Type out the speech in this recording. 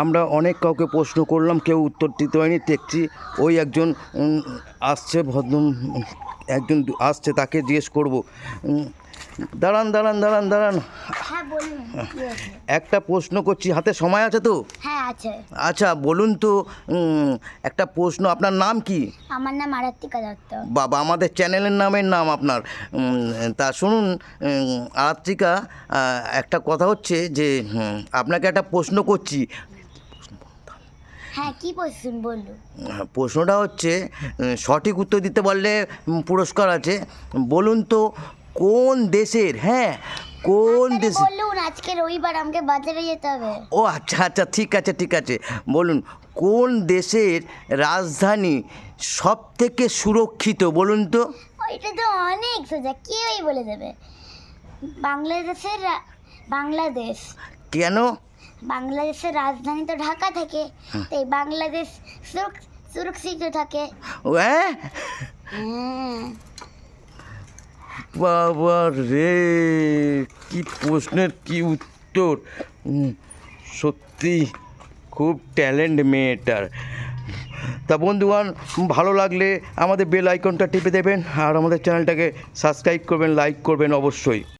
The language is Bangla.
আমরা অনেক কাউকে প্রশ্ন করলাম কেউ উত্তর দিতে হয়নি। দেখছি ওই একজন আসছে ভদ্র একজন আসছে তাকে জিজ্ঞেস করব। দাঁড়ান দাঁড়ান দাঁড়ান দাঁড়ান। হ্যাঁ? একটা প্রশ্ন করছি হাতে সময় আছে তো? হ্যাঁ আচ্ছা বলুন তো একটা প্রশ্ন আপনার নাম কি? আমার নাম আরাত্রিকা দত্ত। বাবা আমাদের চ্যানেলের নামের নাম আপনার। তা শুনুন আরাত্রিকা একটা কথা হচ্ছে যে আপনাকে একটা প্রশ্ন করছি। হ্যাঁ কি বলছেন বলুন হ্যাঁ, প্রশ্নটা হচ্ছে সঠিক উত্তর দিতে পারলে পুরস্কার আছে। বলুন তো কোন দেশের হ্যাঁ কোন দেশে বলুন আজকে রবিবার আমাকে বাজারে যেতে হবে। ও আচ্ছা আচ্ছা ঠিক আছে ঠিক আছে। বলুন কোন দেশের রাজধানী সব থেকে সুরক্ষিত? বলুন তো। ওইটা তো অনেক সোজা কেউই বলে দেবে। বাংলাদেশের বাংলাদেশ। কেন? বাংলাদেশের রাজধানী তো ঢাকা থাকে তাই বাংলাদেশ সুরক- সুরক্ষিত থাকে। ও, হ্যাঁ? হ্যাঁ। বাবা রে কি প্রশ্নের কি উত্তর? সত্যি খুব ট্যালেন্ট মেয়েটার। তা বন্ধুগণ ভালো লাগলে আমাদের বেল আইকনটা টিপে দেবেন আর আমাদের চ্যানেলটাকে সাবস্ক্রাইব করবেন লাইক করবেন অবশ্যই।